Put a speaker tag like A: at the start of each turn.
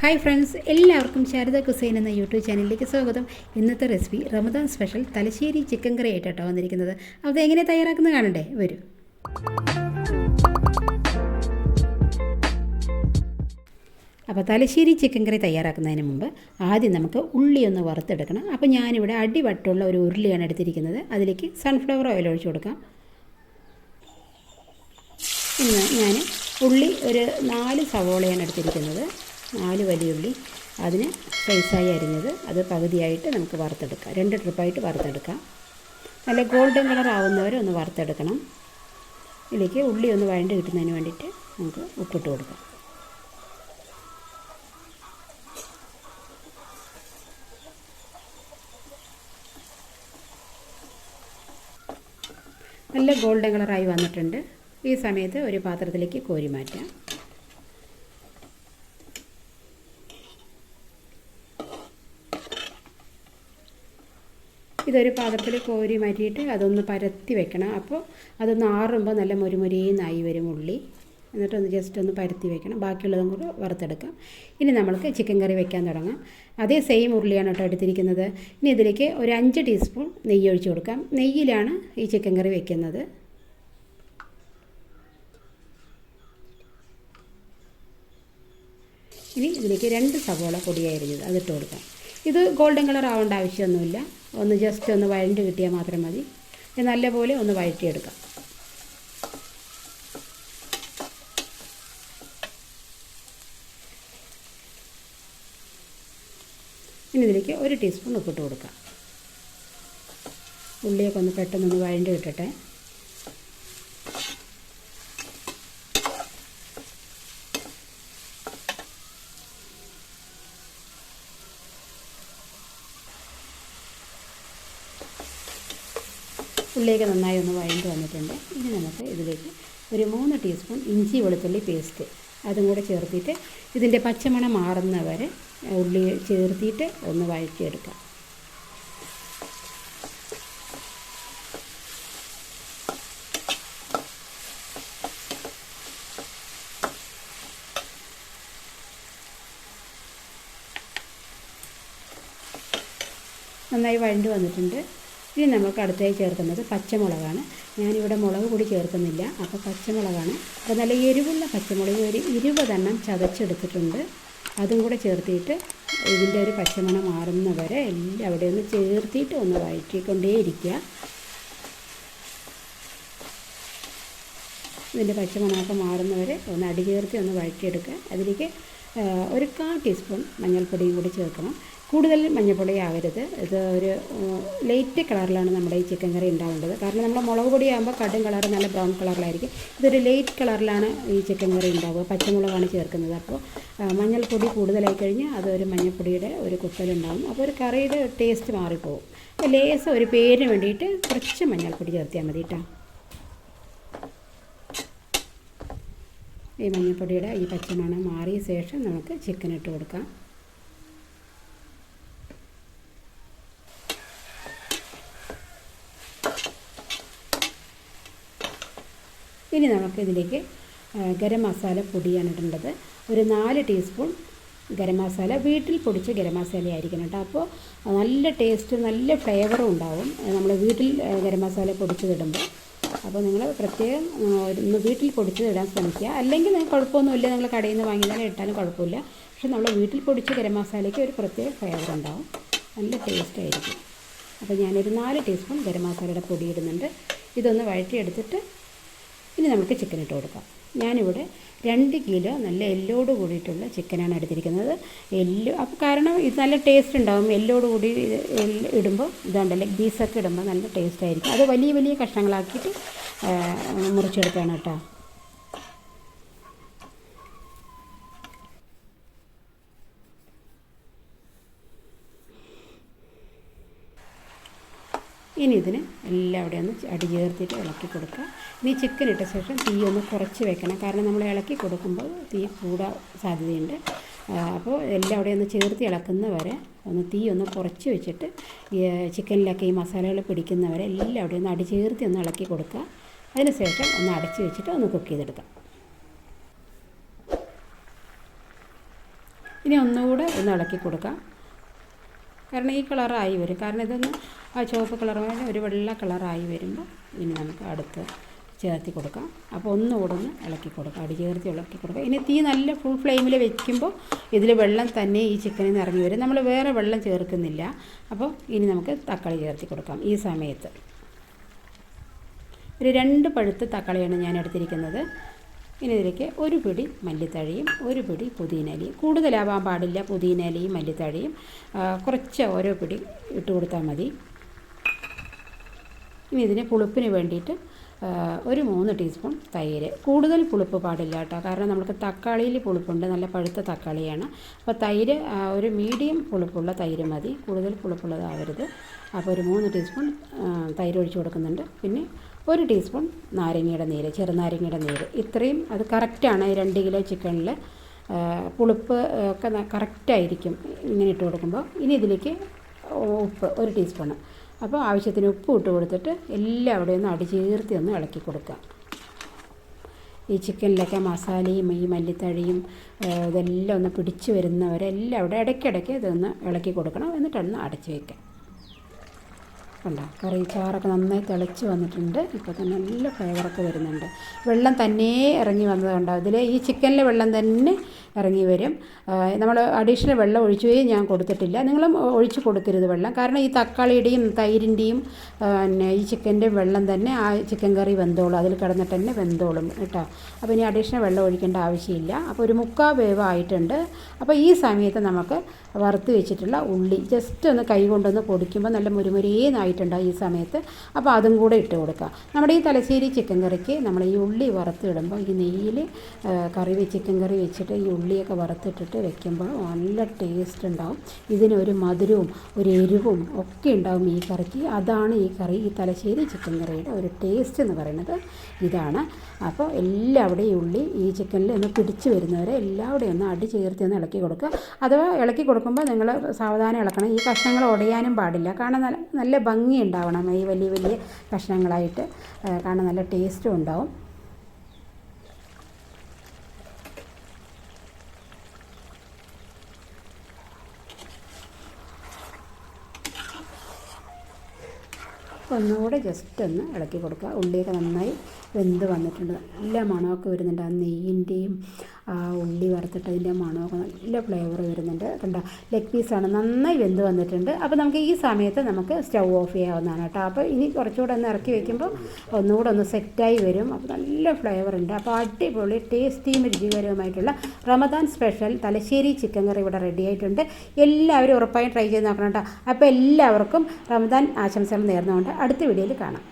A: Hi friends എല്ലാവർക്കും Sharada cuisine എന്ന YouTube ചാനലിലേക്ക് സ്വാഗതം. ഇന്നത്തെ recipe Ramadan special Thalassery chicken curry ആയിട്ടാട്ടോ വന്നിരിക്കുന്നത്. അത് എങ്ങനെ തയ്യാറാക്കുന്നത് കാണണ്ടേ? വരൂ. അപ്പോൾ തലശ്ശേരി ചിക്കൻ കറി തയ്യാറാക്കുന്നതിന് മുമ്പ് ആദ്യം നമുക്ക് ഉള്ളി ഒന്ന് വറുത്തെടുക്കണം. അപ്പോൾ ഞാനിവിടെ അടിവട്ടുള്ള ഒരു ഉരുളിയാണ് എടുത്തിരിക്കുന്നത്. അതിലേക്ക് സൺഫ്ലവർ ഓയിൽ ഒഴിച്ചു കൊടുക്കാം. ഇന്ന് ഞാൻ ഉള്ളി ഒരു നാല് സവോളയാണ് എടുത്തിരിക്കുന്നത്. നാല് വലിയ ഉള്ളി. അതിന് സ്ലൈസായി അരിഞ്ഞത് അത് പകുതിയായിട്ട് നമുക്ക് വറുത്തെടുക്കാം. രണ്ട് ട്രിപ്പായിട്ട് വറുത്തെടുക്കാം. നല്ല ഗോൾഡൻ കളർ ആവുന്നവരെ ഒന്ന് വറുത്തെടുക്കണം. ഇതിലേക്ക് ഉള്ളി ഒന്ന് വഴണ്ട് കിട്ടുന്നതിന് വേണ്ടിയിട്ട് നമുക്ക് ഉപ്പിട്ട് കൊടുക്കാം. നല്ല ഗോൾഡൻ കളറായി വന്നിട്ടുണ്ട്. ഈ സമയത്ത് ഒരു പാത്രത്തിലേക്ക് കോരി മാറ്റാം. ഇതൊരു പാത്രത്തിൽ കോരി മാറ്റിയിട്ട് അതൊന്ന് പരത്തി വെക്കണം. അപ്പോൾ അതൊന്ന് ആറുമ്പോൾ നല്ല മുരുമുരിന്നായി വരും ഉള്ളി. എന്നിട്ടൊന്ന് ജസ്റ്റ് ഒന്ന് പരത്തി വെക്കണം. ബാക്കിയുള്ളതും കൂടെ വറുത്തെടുക്കാം. ഇനി നമ്മൾക്ക് ചിക്കൻ കറി വെക്കാൻ തുടങ്ങാം. അതേ സെയിം ഉരുളിയാണ് കേട്ടോ എടുത്തിരിക്കുന്നത്. ഇനി ഇതിലേക്ക് ഒരു അഞ്ച് ടീസ്പൂൺ നെയ്യ് ഒഴിച്ച് കൊടുക്കാം. നെയ്യിലാണ് ഈ ചിക്കൻ കറി വെക്കുന്നത്. ഇനി ഇതിലേക്ക് രണ്ട് സവോള പൊടിയായിരുന്നത് അതിട്ട് കൊടുക്കാം. ഇത് ഗോൾഡൻ കളർ ആവേണ്ട ആവശ്യമൊന്നുമില്ല. ഒന്ന് ജസ്റ്റ് ഒന്ന് വഴണ്ട് കിട്ടിയാൽ മാത്രം മതി. നല്ലപോലെ ഒന്ന് വഴറ്റിയെടുക്കാം. ഇനി ഇതിലേക്ക് ഒരു ടീസ്പൂൺ ഉപ്പിട്ട് കൊടുക്കാം. ഉള്ളിയൊക്കെ ഒന്ന് പെട്ടെന്നൊന്ന് വഴണ്ട് കിട്ടട്ടെ. ഉള്ളിയൊക്കെ നന്നായി ഒന്ന് വഴണ്ട് വന്നിട്ടുണ്ട്. ഇനി നമുക്ക് ഇതിലേക്ക് ഒരു മൂന്ന് ടീസ്പൂൺ ഇഞ്ചി വെളുത്തുള്ളി പേസ്റ്റ് അതും കൂടെ ചേർത്തിട്ട് ഇതിന്റെ പച്ചമണം മാറുന്ന വരെ ഉള്ളി ചേർത്തിട്ട് ഒന്ന് വഴറ്റിയെടുക്കാം. നന്നായി വഴണ്ട് വന്നിട്ടുണ്ട്. ഇനി നമുക്ക് അടുത്തായി ചേർക്കുന്നത് പച്ചമുളകാണ്. ഞാനിവിടെ മുളക് പൊടി ചേർക്കുന്നില്ല. അപ്പോൾ പച്ചമുളകാണ്. അപ്പോൾ നല്ല എരിവുള്ള പച്ചമുളക് ഒരു ഇരുപതെണ്ണം ചതച്ചെടുത്തിട്ടുണ്ട്. അതും കൂടെ ചേർത്തിട്ട് ഇതിന്റെ ഒരു പച്ചമണം മാറുന്ന വരെ എല്ലാം അവിടെ ഒന്ന് ചേർത്തിട്ട് ഒന്ന് വഴറ്റിക്കൊണ്ടേയിരിക്കുക. ഇതിന്റെ പച്ചമണമൊക്കെ മാറുന്നവരെ ഒന്ന് അടി ചേർത്തി ഒന്ന് വഴറ്റിയെടുക്കുക. അതിലേക്ക് ഒരു കാ ടീസ്പൂൺ മഞ്ഞൾപ്പൊടിയും കൂടി ചേർക്കണം. കൂടുതൽ മഞ്ഞൾപ്പൊടി ആവരുത് ഇത് ഒരു ലൈറ്റ് കളറിലാണ് നമ്മുടെ ഈ ചിക്കൻ കറി ഉണ്ടാവേണ്ടത്. കാരണം നമ്മൾ മുളക് പൊടി ആകുമ്പോൾ കടും കളർ നല്ല ബ്രൗൺ കളറിലായിരിക്കും ഇതൊരു ലൈറ്റ് കളറിലാണ് ഈ ചിക്കൻ കറി ഉണ്ടാവുക. പച്ചമുളകാണ് ചേർക്കുന്നത്. അപ്പോൾ മഞ്ഞൾപ്പൊടി കൂടുതലായി കഴിഞ്ഞാൽ അതൊരു മഞ്ഞൾപ്പൊടിയുടെ ഒരു കുത്തലുണ്ടാകും അപ്പോൾ ഒരു കറിയുടെ ടേസ്റ്റ് മാറിപ്പോകും അപ്പോൾ ലേസം ഒരു പേരിന് വേണ്ടിയിട്ട് കുറച്ച് മഞ്ഞൾപ്പൊടി ചേർത്തിയാൽ മതി കേട്ടോ ഈ മഞ്ഞൾപ്പൊടിയുടെ ഈ പച്ചമണം മാറിയ ശേഷം നമുക്ക് ചിക്കൻ ഇട്ട് കൊടുക്കാം. ഇനി നമുക്ക് ഇതിലേക്ക് ഗരം മസാല പൊടിയാണ് ഇടേണ്ടത്. ഒരു നാല് ടീസ്പൂൺ ഗരം മസാല വീട്ടിൽ പൊടിച്ച ഗരം മസാല ആയിരിക്കണം കേട്ടോ. അപ്പോൾ നല്ല ടേസ്റ്റ് നല്ല ഫ്ലേവറും ഉണ്ടാവും. നമ്മൾ വീട്ടിൽ ഗരം മസാല പൊടിച്ചതിടുമ്പോൾ അപ്പോൾ നിങ്ങൾ പ്രത്യേകം ഒന്ന് വീട്ടിൽ പൊടിച്ചതിടാൻ ശ്രമിക്കുക. അല്ലെങ്കിൽ നിങ്ങൾക്ക് കുഴപ്പമൊന്നുമില്ല നിങ്ങൾ കടയിൽ നിന്ന് വാങ്ങിയാലും ഇട്ടാലും കുഴപ്പമില്ല. പക്ഷെ നമ്മൾ വീട്ടിൽ പൊടിച്ച ഗരം മസാലയ്ക്ക് ഒരു പ്രത്യേക ഫ്ലേവർ ഉണ്ടാവും. നല്ല ടേസ്റ്റ് ആയിരിക്കും. അപ്പോൾ ഞാനൊരു നാല് ടീസ്പൂൺ ഗരം മസാലയുടെ പൊടി ഇടുന്നുണ്ട്. ഇതൊന്ന് വഴറ്റിയെടുത്തിട്ട് ഇനി നമുക്ക് ചിക്കൻ ഇട്ട് കൊടുക്കാം. ഞാനിവിടെ രണ്ട് കിലോ നല്ല എല്ലോട് കൂടിയിട്ടുള്ള ചിക്കനാണ് എടുത്തിരിക്കുന്നത്. എല്ല് അപ്പോൾ കാരണം ഇത് നല്ല ടേസ്റ്റ് ഉണ്ടാകും എല്ലോട് കൂടി ഇടുമ്പോൾ ഇതാണ്ടല്ലേ ബീസൊക്കെ ഇടുമ്പോൾ നല്ല ടേസ്റ്റ് ആയിരിക്കും. അത് വലിയ വലിയ കഷ്ണങ്ങളാക്കിയിട്ട് മുറിച്ചെടുക്കുകയാണ് കേട്ടോ. ഇനി ഇതിന് എല്ലാം അവിടെ ഒന്ന് അടി ചേർത്തിട്ട് ഇളക്കി കൊടുക്കുക. ഇനി ചിക്കൻ ഇട്ട ശേഷം തീ ഒന്ന് കുറച്ച് വെക്കണം. കാരണം നമ്മൾ ഇളക്കി കൊടുക്കുമ്പോൾ തീ കൂടാൻ സാധ്യതയുണ്ട്. അപ്പോൾ എല്ലാം അവിടെ ഒന്ന് ചേർത്ത് ഇളക്കുന്നവരെ ഒന്ന് തീ ഒന്ന് കുറച്ച് വെച്ചിട്ട് ചിക്കനിലൊക്കെ ഈ മസാലകൾ പിടിക്കുന്നവരെ എല്ലാം അവിടെ ഒന്ന് അടി ചേർത്തി ഒന്ന് ഇളക്കി കൊടുക്കുക. അതിന് ശേഷം ഒന്ന് അടച്ച് വെച്ചിട്ട് ഒന്ന് കുക്ക് ചെയ്തെടുക്കാം. ഇനി ഒന്നുകൂടെ ഒന്ന് ഇളക്കി കൊടുക്കാം. കാരണം ഈ കളറായി വരും. കാരണം ഇതൊന്ന് ആ ചുവപ്പ് കളർ ഒരു വെള്ള കളറായി വരുമ്പോൾ ഇനി നമുക്ക് അടുത്ത് ചേർത്തി കൊടുക്കാം. അപ്പോൾ ഒന്നുകൂടെ ഒന്ന് ഇളക്കി കൊടുക്കാം. അടി ചേർത്തി ഇളക്കി കൊടുക്കാം. ഇനി തീ നല്ല ഫുൾ ഫ്ലെയിമിൽ വെക്കുമ്പോൾ ഇതിൽ വെള്ളം തന്നെ ഈ ചിക്കനിൽ നിന്ന് ഇറങ്ങി വരും. നമ്മൾ വേറെ വെള്ളം ചേർക്കുന്നില്ല. അപ്പോൾ ഇനി നമുക്ക് തക്കാളി ചേർത്തി കൊടുക്കാം ഈ സമയത്ത്. ഒരു രണ്ട് പഴുത്ത തക്കാളിയാണ് ഞാൻ എടുത്തിരിക്കുന്നത്. ഇനി ഇതിലേക്ക് ഒരു പിടി മല്ലിത്തഴയും ഒരു പിടി പുതിനയിലയും കൂടുതലാവാൻ പാടില്ല പുതിനയിലയും മല്ലിത്തഴയും. കുറച്ച് ഓരോ പിടി ഇട്ട് കൊടുത്താൽ മതി. ഇനി ഇതിന് പുളിപ്പിന് വേണ്ടിയിട്ട് ഒരു മൂന്ന് ടീസ്പൂൺ തൈര്. കൂടുതൽ പുളിപ്പ് പാടില്ല കേട്ടോ. കാരണം നമുക്ക് തക്കാളിയിൽ പുളിപ്പുണ്ട്. നല്ല പഴുത്ത തക്കാളിയാണ്. അപ്പോൾ തൈര് ഒരു മീഡിയം പുളിപ്പുള്ള തൈര് മതി. കൂടുതൽ പുളിപ്പുള്ളതാവരുത് അപ്പോൾ ഒരു മൂന്ന് ടീസ്പൂൺ തൈര് ഒഴിച്ച് കൊടുക്കുന്നുണ്ട്. പിന്നെ ഒരു ടീസ്പൂൺ നാരങ്ങയുടെ നീര് ചെറുനാരങ്ങയുടെ നീര്. ഇത്രയും അത് കറക്റ്റാണ് രണ്ട് കിലോ ചിക്കനിൽ പുളിപ്പ് ഒക്കെ കറക്റ്റായിരിക്കും ഇങ്ങനെ ഇട്ട് കൊടുക്കുമ്പോൾ ഇനി ഇതിലേക്ക് ഉപ്പ് ഒരു ടീസ്പൂണ്. അപ്പോൾ ആവശ്യത്തിന് ഉപ്പ് ഇട്ട് കൊടുത്തിട്ട് എല്ലാം അവിടെ ഒന്ന് അടിചേർത്തി ഒന്ന് ഇളക്കി കൊടുക്കുക. ഈ ചിക്കനിലൊക്കെ മസാലയും ഈ മല്ലിത്തഴിയും ഇതെല്ലാം ഒന്ന് പിടിച്ച് വരുന്നവരെല്ലാം അവിടെ ഇടയ്ക്കിടയ്ക്ക് ഇതൊന്ന് ഇളക്കി കൊടുക്കണം. എന്നിട്ടൊന്ന് അടച്ച് വയ്ക്കാം കണ്ടോ? കറി ചാറൊക്കെ നന്നായി തിളച്ച് വന്നിട്ടുണ്ട്. ഇപ്പോൾ തന്നെ നല്ല ഫ്ലേവറൊക്കെ വരുന്നുണ്ട്. വെള്ളം തന്നെ ഇറങ്ങി വന്നത് കണ്ടോ ഇതിൽ ഈ ചിക്കനിലെ വെള്ളം തന്നെ ഇറങ്ങി വരും. നമ്മൾ അഡീഷണൽ വെള്ളം ഒഴിച്ചുകയും ഞാൻ കൊടുത്തിട്ടില്ല. നിങ്ങളും ഒഴിച്ചു കൊടുക്കരുത് വെള്ളം. കാരണം ഈ തക്കാളിയുടെയും തൈരിന്റെയും പിന്നെ ഈ ചിക്കന്റെ വെള്ളം തന്നെ ആ ചിക്കൻ കറി വെന്തോളും. അതിൽ കിടന്നിട്ട് തന്നെ വെന്തോളും കേട്ടോ. അപ്പോൾ ഇനി അഡീഷണൽ വെള്ളം ഒഴിക്കേണ്ട ആവശ്യമില്ല. അപ്പോൾ ഒരു മുക്കാൽ വേവ് ആയിട്ടുണ്ട്. അപ്പോൾ ഈ സമയത്ത് നമുക്ക് വറുത്ത് വെച്ചിട്ടുള്ള ഉള്ളി ജസ്റ്റ് ഒന്ന് കൈ കൊണ്ടൊന്ന് പൊടിക്കുമ്പോൾ നല്ല മുരുമുരേന്നായിട്ടുണ്ടാവും ഈ സമയത്ത്. അപ്പോൾ അതും കൂടെ ഇട്ട് കൊടുക്കുക നമ്മുടെ ഈ തലശ്ശേരി ചിക്കൻ കറിക്ക് നമ്മൾ ഈ ഉള്ളി വറുത്തിടുമ്പോൾ ഈ നെയ്യിൽ കറി ചിക്കൻ കറി വെച്ചിട്ട് ഈ ഉള്ളിയൊക്കെ വറുത്തിട്ടിട്ട് വെക്കുമ്പോൾ നല്ല ടേസ്റ്റ് ഉണ്ടാവും. ഇതിനൊരു മധുരവും ഒരു എരിവും ഒക്കെ ഉണ്ടാവും ഈ കറിക്ക്. അതാണ് ഈ കറി ഈ തലശ്ശേരി ചിക്കൻ കറിയുടെ ഒരു ടേസ്റ്റ് എന്ന് പറയുന്നത്. ഇതാണ്. അപ്പോൾ എല്ലാവിടെയും ഉള്ളി ഈ ചിക്കനിൽ ഒന്ന് പിടിച്ച് വരുന്നവരെ എല്ലാവിടെയും ഒന്ന് അടി ചേർത്ത് ഒന്ന് ഇളക്കി കൊടുക്കുക. അഥവാ ഇളക്കി കൊടുക്കുമ്പോൾ നിങ്ങൾ സാവധാനം ഇളക്കണം. ഈ കഷ്ണങ്ങൾ ഉടയാനും പാടില്ല. കാരണം നല്ല നല്ല ഭംഗി ഉണ്ടാവണം. ഈ വലിയ വലിയ കഷ്ണങ്ങളായിട്ട് കാരണം നല്ല ടേസ്റ്റും ഉണ്ടാവും. ഒന്നുകൂടെ ജസ്റ്റ് ഒന്ന് ഇളക്കി കൊടുക്കുക. ഉള്ളിയൊക്കെ നന്നായി വെന്ത് വന്നിട്ടുണ്ട്. നല്ല മണമൊക്കെ വരുന്നുണ്ട്. ആ നെയ്യിന്റെയും ആ ഉള്ളി വറുത്തിട്ടതിന്റെ മണമൊക്കെ നല്ല ഫ്ലേവർ വരുന്നുണ്ട്. കണ്ട? ലെഗ് പീസാണ് നന്നായി വെന്ത് വന്നിട്ടുണ്ട്. അപ്പോൾ നമുക്ക് ഈ സമയത്ത് നമുക്ക് സ്റ്റൗ ഓഫ് ചെയ്യാവുന്നതാണ് കേട്ടോ. അപ്പോൾ ഇനി കുറച്ചുകൂടെ ഒന്ന് ഇറക്കി വെക്കുമ്പോൾ ഒന്നുകൂടെ ഒന്ന് സെറ്റായി വരും. അപ്പോൾ നല്ല ഫ്ലേവർ ഉണ്ട്. അപ്പോൾ അടിപൊളി ടേസ്റ്റിയും രുചികരവുമായിട്ടുള്ള Ramadan special Thalassery chicken curry ഇവിടെ റെഡി ആയിട്ടുണ്ട്. എല്ലാവരും ഉറപ്പായും ട്രൈ ചെയ്ത് നോക്കണം കേട്ടോ. അപ്പോൾ എല്ലാവർക്കും റമദാൻ ആശംസകൾ നേർന്നുകൊണ്ട് അടുത്ത വീഡിയോയിൽ കാണാം.